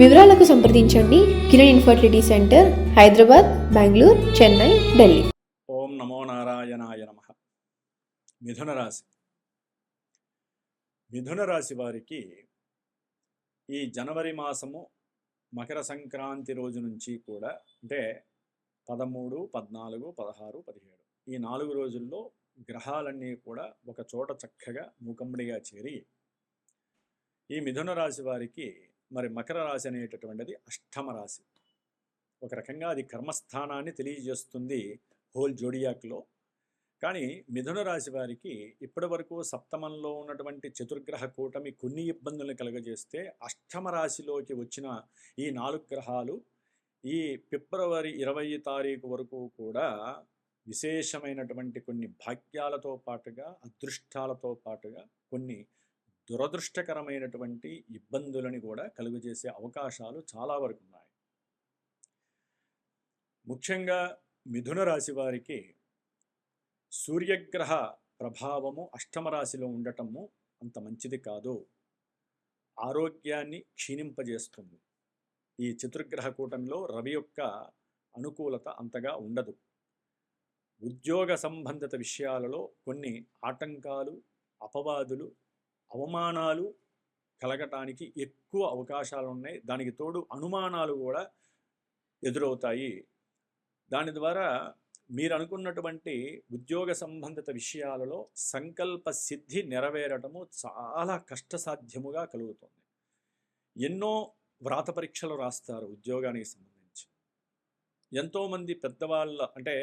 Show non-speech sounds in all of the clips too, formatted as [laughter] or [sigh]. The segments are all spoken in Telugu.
వివరాలకు సంప్రదించండి. Kiran infertility centre Hyderabad Bengaluru Chennai Delhi. ఓం నమో నారాయణాయ నమ. మిథున రాశి. మిథున రాశి వారికి ఈ జనవరి మాసము మకర సంక్రాంతి రోజు నుంచి కూడా అంటే పదమూడు పద్నాలుగు పదహారు పదిహేడు ఈ నాలుగు రోజుల్లో గ్రహాలన్నీ కూడా ఒక చోట చక్కగా మూకమ్మడిగా చేరి ఈ మిథున రాశి వారికి మరి మకర రాశి అనేటటువంటిది అష్టమ రాశి. ఒక రకంగా అది కర్మస్థానాన్ని తెలియజేస్తుంది హోల్ జోడియాక్లో. కానీ మిథున రాశి వారికి ఇప్పటి వరకు సప్తమంలో ఉన్నటువంటి చతుర్గ్రహ కూటమి కొన్ని ఇబ్బందులను కలుగజేస్తే అష్టమ రాశిలోకి వచ్చిన ఈ నాలుగు గ్రహాలు ఈ ఫిబ్రవరి ఇరవై తారీఖు వరకు కూడా విశేషమైనటువంటి కొన్ని భాగ్యాలతో పాటుగా అదృష్టాలతో పాటుగా కొన్ని దురదృష్టకరమైనటువంటి ఇబ్బందులని కూడా కలుగజేసే అవకాశాలు చాలా వరకు ఉన్నాయి. ముఖ్యంగా మిథున రాశి వారికి సూర్యగ్రహ ప్రభావము అష్టమ రాశిలో ఉండటము అంత మంచిది కాదు. ఆరోగ్యాన్ని క్షీణింపజేస్తుంది. ఈ చతుర్గ్రహ కూటమిలో రవి యొక్క అనుకూలత అంతగా ఉండదు. ఉద్యోగ సంబంధిత విషయాలలో కొన్ని ఆటంకాలు అపవాదులు అవమానాలు కలగటానికి ఎక్కువ అవకాశాలు ఉన్నాయి దానికి తోడు అనుమానాలు కూడా ఎదురవుతాయి. దాని ద్వారా మీరు అనుకున్నటువంటి ఉద్యోగ సంబంధిత విషయాలలో సంకల్ప సిద్ధి నెరవేరటము చాలా కష్టసాధ్యముగా కలుగుతుంది. ఎన్నో వ్రాత పరీక్షలు రాస్తారు ఉద్యోగానికి సంబంధించి. ఎంతోమంది పెద్దవాళ్ళ అంటే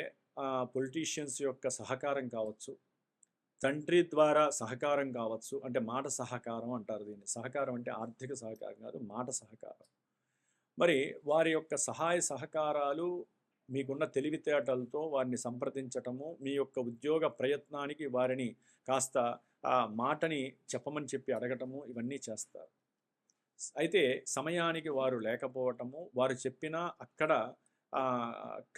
పొలిటీషియన్స్ యొక్క సహకారం కావచ్చు తండ్రి ద్వారా సహకారం కావచ్చు అంటే మాట సహకారం అంటారు దీన్ని. సహకారం అంటే ఆర్థిక సహకారం కాదు మాట సహకారం. మరి వారి యొక్క సహాయ సహకారాలు మీకున్న తెలివితేటలతో వారిని సంప్రదించటము మీ యొక్క ఉద్యోగ ప్రయత్నానికి వారిని కాస్త ఆ మాటని చెప్పమని చెప్పి అడగటము ఇవన్నీ చేస్తారు. అయితే సమయానికి వారు లేకపోవటము వారు చెప్పినా అక్కడ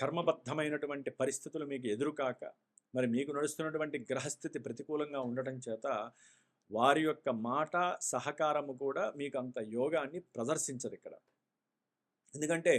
కర్మబద్ధమైనటువంటి పరిస్థితులు మీకు ఎదురుకాక మరి మీకు నడుస్తున్నటువంటి గ్రహస్థితి ప్రతికూలంగా ఉండటం చేత వారి యొక్క మాట సహకారము కూడా మీకు అంత యోగాన్ని ప్రదర్శించదు ఇక్కడ. ఎందుకంటే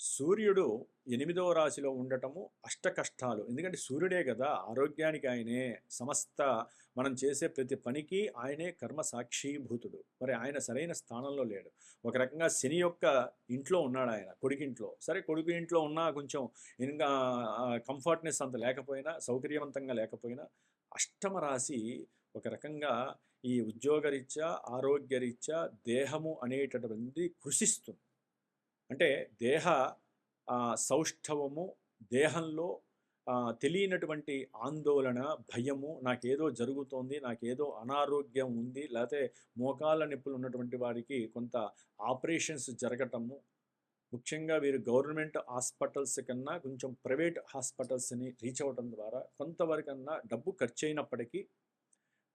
సూర్యుడు ఎనిమిదవ రాశిలో ఉండటము అష్ట కష్టాలు. ఎందుకంటే సూర్యుడే కదా ఆరోగ్యానికి ఆయనే సమస్త మనం చేసే ప్రతి పనికి ఆయనే కర్మ సాక్షీభూతుడు. మరి ఆయన సరైన స్థానంలో లేడు. ఒక రకంగా శని యొక్క ఇంట్లో ఉన్నాడు ఆయన కొడుకింట్లో సరే కొడుకు ఇంట్లో ఉన్నా కొంచెం ఇంకా కంఫర్ట్నెస్ అంత లేకపోయినా సౌకర్యవంతంగా లేకపోయినా అష్టమ రాశి ఒక రకంగా ఈ ఉద్యోగరీత్యా ఆరోగ్యరీత్యా దేహము అనేటటువంటి కృషిస్తుంది. అంటే దేహ సౌష్ఠవము దేహంలో తెలియనటువంటి ఆందోళన భయము నాకేదో జరుగుతోంది నాకేదో అనారోగ్యం ఉంది లేకపోతే మోకాళ్ళ నొప్పులు ఉన్నటువంటి వారికి కొంత ఆపరేషన్స్ జరగటము. ముఖ్యంగా వీరు గవర్నమెంట్ హాస్పిటల్స్ కన్నా కొంచెం ప్రైవేట్ హాస్పిటల్స్ని రీచ్ అవ్వడం ద్వారా కొంతవరకన్నా డబ్బు ఖర్చు అయినప్పటికీ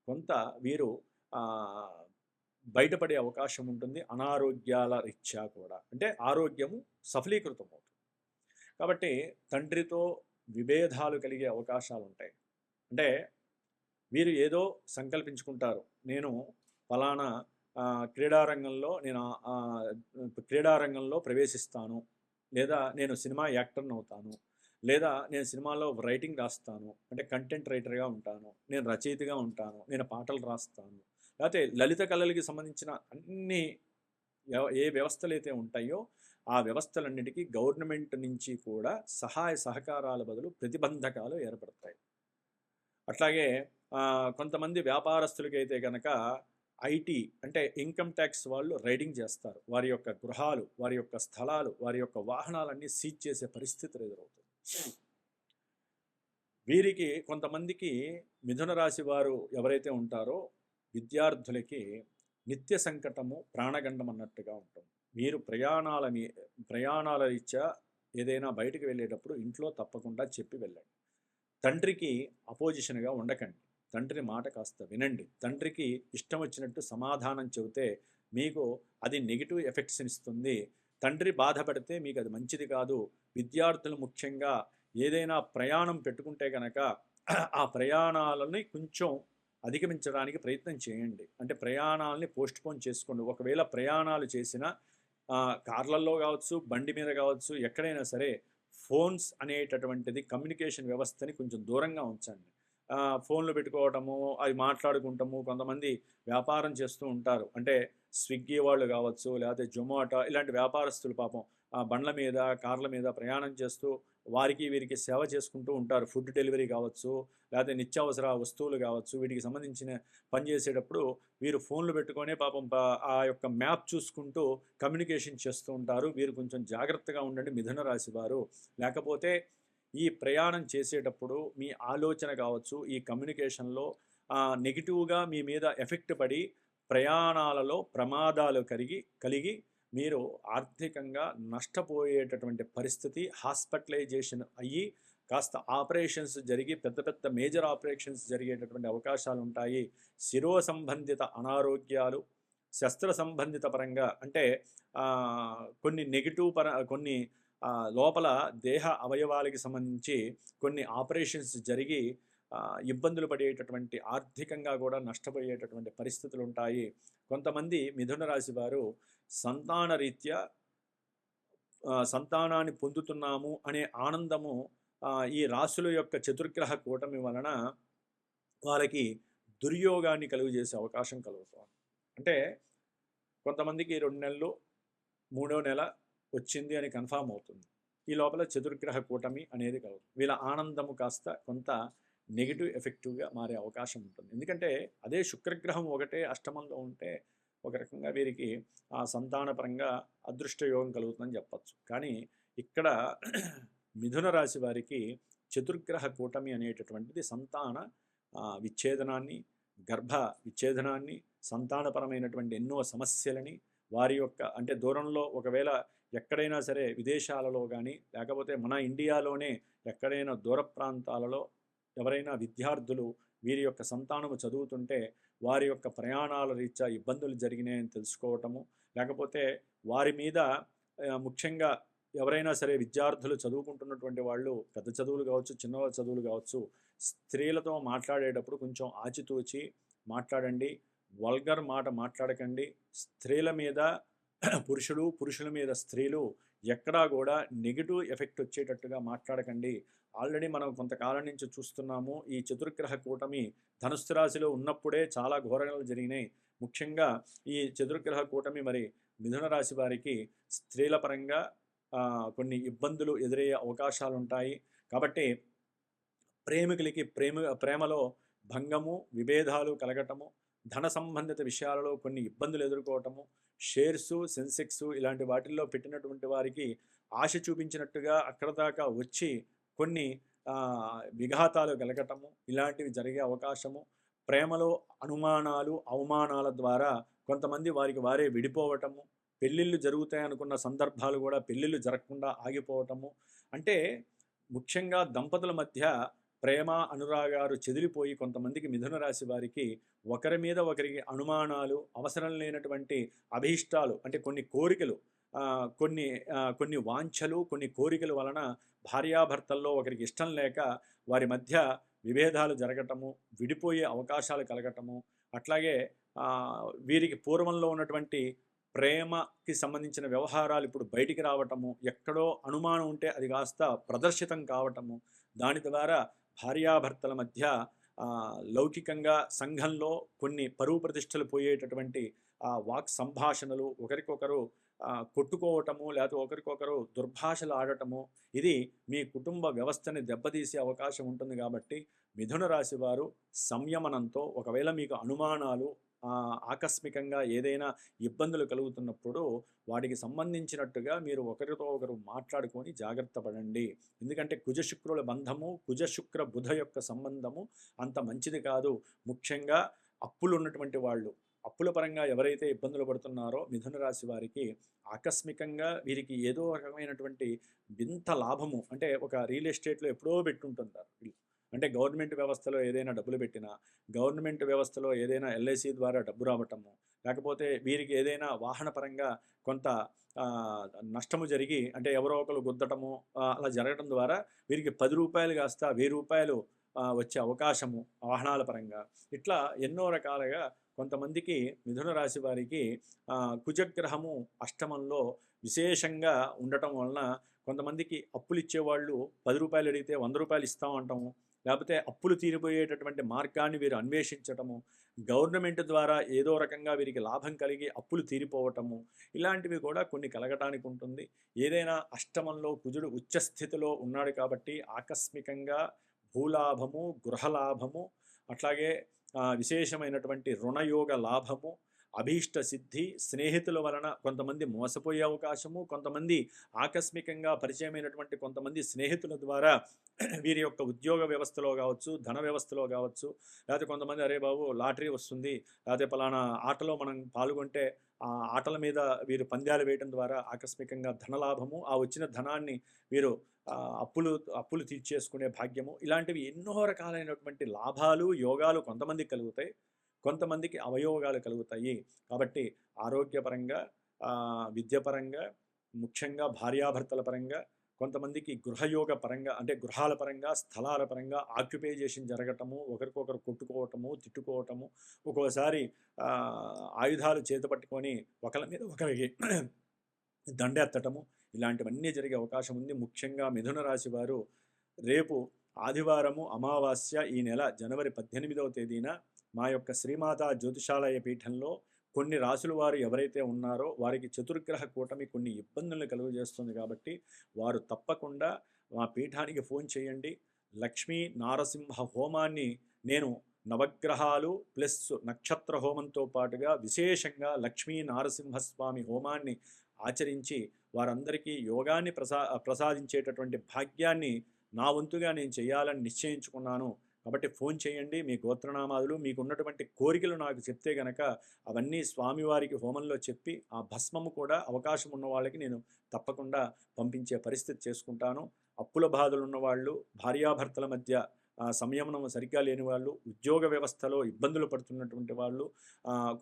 కొంత వీరు బయటపడే అవకాశం ఉంటుంది అనారోగ్యాల రీత్యా కూడా. అంటే ఆరోగ్యము సఫలీకృతం అవుతుంది కాబట్టి తండ్రితో విభేదాలు కలిగే అవకాశాలు ఉంటాయి. అంటే వీరు ఏదో సంకల్పించుకుంటారు. నేను ఫలానా క్రీడారంగంలో నేను క్రీడారంగంలో ప్రవేశిస్తాను. లేదా నేను సినిమా యాక్టర్ని అవుతాను. లేదా నేను సినిమాలో రైటింగ్ రాస్తాను. అంటే కంటెంట్ రైటర్గా ఉంటాను. నేను రచయితగా ఉంటాను. నేను పాటలు రాస్తాను. లేకపోతే లలిత కళలకి సంబంధించిన అన్ని ఏ వ్యవస్థలు అయితే ఉంటాయో ఆ వ్యవస్థలన్నిటికీ గవర్నమెంట్ నుంచి కూడా సహాయ సహకారాల బదులు ప్రతిబంధకాలు ఏర్పడతాయి. అట్లాగే కొంతమంది కొంతమంది వ్యాపారస్తులకైతే కనుక ఐటీ అంటే ఇన్కమ్ ట్యాక్స్ వాళ్ళు రైడింగ్ చేస్తారు. వారి యొక్క గృహాలు వారి యొక్క స్థలాలు వారి యొక్క వాహనాలన్నీ సీజ్ చేసే పరిస్థితులు ఎదురవుతుంది వీరికి కొంతమందికి మిథున రాశి వారు ఎవరైతే ఉంటారో విద్యార్థులకి నిత్య సంకటము ప్రాణగండం అన్నట్టుగా ఉంటుంది. మీరు ప్రయాణాల మీ ప్రయాణాల రీత్యా ఏదైనా బయటకు వెళ్ళేటప్పుడు ఇంట్లో తప్పకుండా చెప్పి వెళ్ళండి. తండ్రికి అపోజిషన్గా ఉండకండి. తండ్రి మాట కాస్త వినండి. తండ్రికి ఇష్టం వచ్చినట్టు సమాధానం చెబితే మీకు అది నెగిటివ్ ఎఫెక్ట్స్ ఇస్తుంది. తండ్రి బాధపడితే మీకు అది మంచిది కాదు. విద్యార్థులు ముఖ్యంగా ఏదైనా ప్రయాణం పెట్టుకుంటే కనుక ఆ ప్రయాణాలని కొంచెం అధిగమించడానికి ప్రయత్నం చేయండి. అంటే ప్రయాణాలని పోస్ట్ పోన్ చేసుకోండి. ఒకవేళ ప్రయాణాలు చేసిన కార్లలో కావచ్చు బండి మీద కావచ్చు ఎక్కడైనా సరే ఫోన్స్ అనేటటువంటిది కమ్యూనికేషన్ వ్యవస్థని కొంచెం దూరంగా ఉంచండి. ఫోన్లు పెట్టుకోవటము అవి మాట్లాడుకుంటాము కొంతమంది వ్యాపారం చేస్తూ ఉంటారు. అంటే స్విగ్గీ వాళ్ళు కావచ్చు లేకపోతే జొమాటో ఇలాంటి వ్యాపారస్తులు పాపం ఆ బండ్ల మీద కార్ల మీద ప్రయాణం చేస్తూ వారికి వీరికి సేవ చేసుకుంటూ ఉంటారు. ఫుడ్ డెలివరీ కావచ్చు లేకపోతే నిత్యావసర వస్తువులు కావచ్చు వీటికి సంబంధించిన పని చేసేటప్పుడు వీరు ఫోన్లు పెట్టుకొని పాపం ఆ యొక్క మ్యాప్ చూసుకుంటూ కమ్యూనికేషన్ చేస్తూ ఉంటారు. వీరు కొంచెం జాగ్రత్తగా ఉండండి మిథున రాశి వారు. లేకపోతే ఈ ప్రయాణం చేసేటప్పుడు మీ ఆలోచన కావచ్చు ఈ కమ్యూనికేషన్లో నెగిటివ్గా మీ మీద ఎఫెక్ట్ పడి ప్రయాణాలలో ప్రమాదాలు కలిగి కలిగి మీరు ఆర్థికంగా నష్టపోయేటటువంటి పరిస్థితి హాస్పిటలైజేషన్ అయ్యి కాస్త ఆపరేషన్స్ జరిగి పెద్ద పెద్ద మేజర్ ఆపరేషన్స్ జరిగేటటువంటి అవకాశాలు ఉంటాయి శిరో సంబంధిత అనారోగ్యాలు శస్త్ర సంబంధిత పరంగా అంటే కొన్ని నెగిటివ్ పర కొన్ని లోపల దేహ అవయవాలకి సంబంధించి కొన్ని ఆపరేషన్స్ జరిగి ఇబ్బందులు పడేటటువంటి ఆర్థికంగా కూడా నష్టపోయేటటువంటి పరిస్థితులు ఉంటాయి కొంతమంది మిథున రాశి వారు సంతాన రీత్యా సంతానాన్ని పొందుతున్నాము అనే ఆనందము ఈ రాశుల యొక్క చతుర్గ్రహ కూటమి వలన వాళ్ళకి దుర్యోగాన్ని కలుగు చేసే అవకాశం కలుగుతుంది. అంటే కొంతమందికి రెండు నెలలు మూడో నెల వచ్చింది అని కన్ఫామ్ అవుతుంది. ఈ లోపల చతుర్గ్రహ కూటమి అనేది కలుగుతుంది వీళ్ళ ఆనందము కాస్త కొంత నెగిటివ్ ఎఫెక్టివ్గా మారే అవకాశం ఉంటుంది. ఎందుకంటే అదే శుక్రగ్రహం ఒకటే అష్టమంలో ఉంటే ఒక రకంగా వీరికి ఆ సంతానపరంగా అదృష్ట యోగం కలుగుతుందని చెప్పచ్చు. కానీ ఇక్కడ మిథున రాశి వారికి చతుర్గ్రహ కూటమి అనేటటువంటిది సంతాన విచ్ఛేదనాన్ని గర్భ విచ్ఛేదనాన్ని సంతానపరమైనటువంటి ఎన్నో సమస్యలని వారి యొక్క అంటే దూరంలో ఒకవేళ ఎక్కడైనా సరే విదేశాలలో కానీ లేకపోతే మన ఇండియాలోనే ఎక్కడైనా దూర ప్రాంతాలలో ఎవరైనా విద్యార్థులు వీరి యొక్క సంతానము చదువుతుంటే వారి యొక్క ప్రయాణాల రీత్యా ఇబ్బందులు జరిగినాయని తెలుసుకోవటము లేకపోతే వారి మీద ముఖ్యంగా ఎవరైనా సరే విద్యార్థులు చదువుకుంటున్నటువంటి వాళ్ళు పెద్ద చదువులు కావచ్చు చిన్న చదువులు కావచ్చు స్త్రీలతో మాట్లాడేటప్పుడు కొంచెం ఆచితూచి మాట్లాడండి వల్గర్ మాట మాట్లాడకండి. స్త్రీల మీద పురుషుడు పురుషుల మీద స్త్రీలు ఎక్కడా కూడా నెగిటివ్ ఎఫెక్ట్ వచ్చేటట్టుగా మాట్లాడకండి. ఆల్రెడీ మనం కొంతకాలం నుంచి చూస్తున్నాము ఈ చతుర్గ్రహ కూటమి ధనుస్సు రాశిలో ఉన్నప్పుడే చాలా ఘోరణలు జరిగినాయి. ముఖ్యంగా ఈ చతుర్గ్రహ కూటమి మరి మిథున రాశి వారికి స్త్రీల పరంగా కొన్ని ఇబ్బందులు ఎదురయ్యే అవకాశాలు ఉంటాయి కాబట్టి ప్రేమికులకి ప్రేమ ప్రేమలో భంగము విభేదాలు కలగటము ధన సంబంధిత విషయాలలో కొన్ని ఇబ్బందులు ఎదుర్కోవటము షేర్స్ సెన్సెక్స్ ఇలాంటి వాటిల్లో పెట్టినటువంటి వారికి ఆశ చూపించినట్టుగా అక్కడ దాకా వచ్చి కొన్ని విఘాతాలు కలగటము ఇలాంటివి జరిగే అవకాశము ప్రేమలో అనుమానాలు అవమానాల ద్వారా కొంతమంది వారికి వారే విడిపోవటము పెళ్ళిళ్ళు జరుగుతాయి అనుకున్న సందర్భాలు కూడా పెళ్ళిళ్ళు జరగకుండా ఆగిపోవటము. అంటే ముఖ్యంగా దంపతుల మధ్య ప్రేమ అనురాగాలు చెదిరిపోయి కొంతమందికి మిథున రాశి వారికి ఒకరి మీద ఒకరికి అనుమానాలు అవసరం లేనటువంటి అభీష్టాలు అంటే కొన్ని కోరికలు కొన్ని కొన్ని వాంఛలు కొన్ని కోరికల వలన భార్యాభర్తల్లో ఒకరికి ఇష్టం లేక వారి మధ్య విభేదాలు జరగటము విడిపోయే అవకాశాలు కలగటము అట్లాగే వీరికి పూర్వంలో ఉన్నటువంటి ప్రేమకి సంబంధించిన వ్యవహారాలు ఇప్పుడు బయటికి రావటము ఎక్కడో అనుమానం ఉంటే అది కాస్త ప్రదర్శితం కావటము దాని ద్వారా భార్యాభర్తల మధ్య లౌకికంగా సంఘంలో కొన్ని పరువు ప్రతిష్టలు పోయేటటువంటి ఆ వాక్ సంభాషణలు ఒకరికొకరు కొట్టుకోవటము లేకపోతే ఒకరికొకరు దుర్భాషలు ఆడటము ఇది మీ కుటుంబ వ్యవస్థని దెబ్బతీసే అవకాశం ఉంటుంది కాబట్టి మిథున రాశి వారు సంయమనంతో ఒకవేళ మీకు అనుమానాలు ఆకస్మికంగా ఏదైనా ఇబ్బందులు కలుగుతున్నప్పుడు వాటికి సంబంధించినట్టుగా మీరు ఒకరితో ఒకరు మాట్లాడుకొని జాగ్రత్త పడండి. ఎందుకంటే కుజశుక్రుల బంధము కుజశుక్ర బుధ యొక్క సంబంధము అంత మంచిది కాదు. ముఖ్యంగా అప్పులు ఉన్నటువంటి వాళ్ళు అప్పుల పరంగా ఎవరైతే ఇబ్బందులు పడుతున్నారో మిథున రాశి వారికి ఆకస్మికంగా వీరికి ఏదో రకమైనటువంటి వింత లాభము అంటే ఒక రియల్ ఎస్టేట్లో ఎప్పుడో పెట్టుంటుంటారు వీళ్ళు. అంటే గవర్నమెంట్ వ్యవస్థలో ఏదైనా డబ్బులు పెట్టినా గవర్నమెంట్ వ్యవస్థలో ఏదైనా ఎల్ఐసి ద్వారా డబ్బు రావటము లేకపోతే వీరికి ఏదైనా వాహన పరంగా కొంత నష్టము జరిగి అంటే ఎవరో ఒకరు గుద్దటము అలా జరగడం ద్వారా వీరికి పది రూపాయలు కాస్త వెయ్యి రూపాయలు వచ్చే అవకాశము వాహనాల పరంగా. ఇట్లా ఎన్నో రకాలుగా కొంతమందికి మిథున రాశి వారికి కుజగ్రహము అష్టమంలో విశేషంగా ఉండటం వలన కొంతమందికి అప్పులు ఇచ్చేవాళ్ళు పది రూపాయలు అడిగితే వంద రూపాయలు ఇస్తామంటాము లేకపోతే అప్పులు తీరిపోయేటటువంటి మార్గాన్ని వీరు అన్వేషించటము గవర్నమెంట్ ద్వారా ఏదో రకంగా వీరికి లాభం కలిగి అప్పులు తీరిపోవటము ఇలాంటివి కూడా కొన్ని కలగటానికి ఉంటుంది. ఏదైనా అష్టమంలో కుజుడు ఉచ్చస్థితిలో ఉన్నాడు కాబట్టి ఆకస్మికంగా భూలాభము గృహలాభము అట్లాగే విశేషమైనటువంటి రుణయోగ లాభము అభీష్ట సిద్ధి స్నేహితుల వలన కొంతమంది మోసపోయే అవకాశము కొంతమంది ఆకస్మికంగా పరిచయమైనటువంటి కొంతమంది స్నేహితుల ద్వారా [clears throat] వీరి యొక్క ఉద్యోగ వ్యవస్థలో కావచ్చు ధన వ్యవస్థలో కావచ్చు లేకపోతే కొంతమంది అరే బాబు లాటరీ వస్తుంది లేకపోతే పలానా ఆటలో మనం పాల్గొంటే ఆ ఆటల మీద వీరు పంద్యాలు వేయడం ద్వారా ఆకస్మికంగా ధనలాభము ఆ వచ్చిన ధనాన్ని వీరు అప్పులు అప్పులు తీర్చేసుకునే భాగ్యము ఇలాంటివి ఎన్నో రకాలైనటువంటి లాభాలు యోగాలు కొంతమందికి కలుగుతాయి. కొంతమందికి అవయోగాలు కలుగుతాయి. కాబట్టి ఆరోగ్యపరంగా విద్యపరంగా ముఖ్యంగా భార్యాభర్తల పరంగా కొంతమందికి గృహయోగ పరంగా అంటే గృహాల పరంగా స్థలాల పరంగా ఆక్యుపైజేషన్ జరగటము ఒకరికొకరు కొట్టుకోవటము తిట్టుకోవటము ఒక్కోసారి ఆయుధాలు చేతపట్టుకొని ఒకరి మీద ఒకరికి [clears throat] దండెత్తటము ఇలాంటివన్నీ జరిగే అవకాశం ఉంది. ముఖ్యంగా మిథున రాశి వారు రేపు ఆదివారము అమావాస్య ఈ నెల జనవరి పద్దెనిమిదవ తేదీన మా యొక్క శ్రీమాత జ్యోతిషాలయ పీఠంలో కొన్ని రాసుల వారు ఎవరైతే ఉన్నారో వారికి చతుర్గ్రహ కూటమి కొన్ని ఇబ్బందులను కలుగజేస్తుంది కాబట్టి వారు తప్పకుండా మా పీఠానికి ఫోన్ చేయండి. లక్ష్మీ నారసింహ హోమాన్ని నేను నవగ్రహాలు ప్లస్ నక్షత్ర హోమంతో పాటుగా విశేషంగా లక్ష్మీ నారసింహస్వామి హోమాన్ని ఆచరించి వారందరికీ యోగాన్ని ప్రసా ప్రసాదించేటటువంటి భాగ్యాన్ని నా వంతుగా నేను చేయాలని నిశ్చయించుకున్నాను. కాబట్టి ఫోన్ చేయండి మీ గోత్రనామాదులు మీకు ఉన్నటువంటి కోరికలు నాకు చెప్తే గనక అవన్నీ స్వామివారికి హోమంలో చెప్పి ఆ భస్మము కూడా అవకాశం ఉన్న వాళ్ళకి నేను తప్పకుండా పంపించే పరిస్థితి చేసుకుంటాను. అప్పుల బాధలు ఉన్నవాళ్ళు భార్యాభర్తల మధ్య సంయమనం సరిగ్గా లేని వాళ్ళు ఉద్యోగ వ్యవస్థలో ఇబ్బందులు పడుతున్నటువంటి వాళ్ళు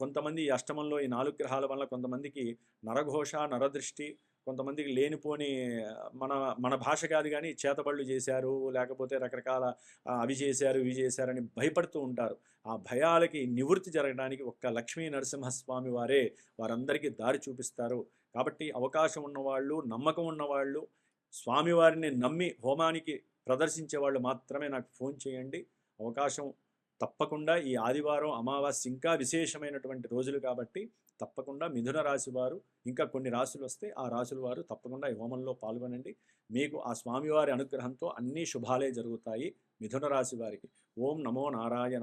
కొంతమంది ఈ అష్టమంలో ఈ నాలుగు గ్రహాల వల్ల కొంతమందికి నరఘోష నరదృష్టి కొంతమందికి లేనిపోని మన మన భాష కాదు కానీ చేతబళ్ళు చేశారు లేకపోతే రకరకాల అవి చేశారు ఇవి చేశారని భయపడుతూ ఉంటారు. ఆ భయాలకి నివృత్తి జరగడానికి ఒక్క లక్ష్మీ నరసింహస్వామి వారే వారందరికీ దారి చూపిస్తారు. కాబట్టి అవకాశం ఉన్నవాళ్ళు నమ్మకం ఉన్నవాళ్ళు స్వామివారిని నమ్మి హోమానికి ప్రదర్శించే వాళ్ళు మాత్రమే నాకు ఫోన్ చేయండి. అవకాశం తప్పకుండా ఈ ఆదివారం అమావాస్య ఇంకా విశేషమైనటువంటి రోజులు కాబట్టి తప్పకుండా మిథున రాశి వారు ఇంకా కొన్ని రాశులు వస్తే ఆ రాశుల వారు తప్పకుండా ఈ హోమంలో పాల్గొనండి. మీకు ఆ స్వామివారి అనుగ్రహంతో అన్ని శుభాలే జరుగుతాయి మిథున రాశి వారికి. ఓం నమో నారాయణ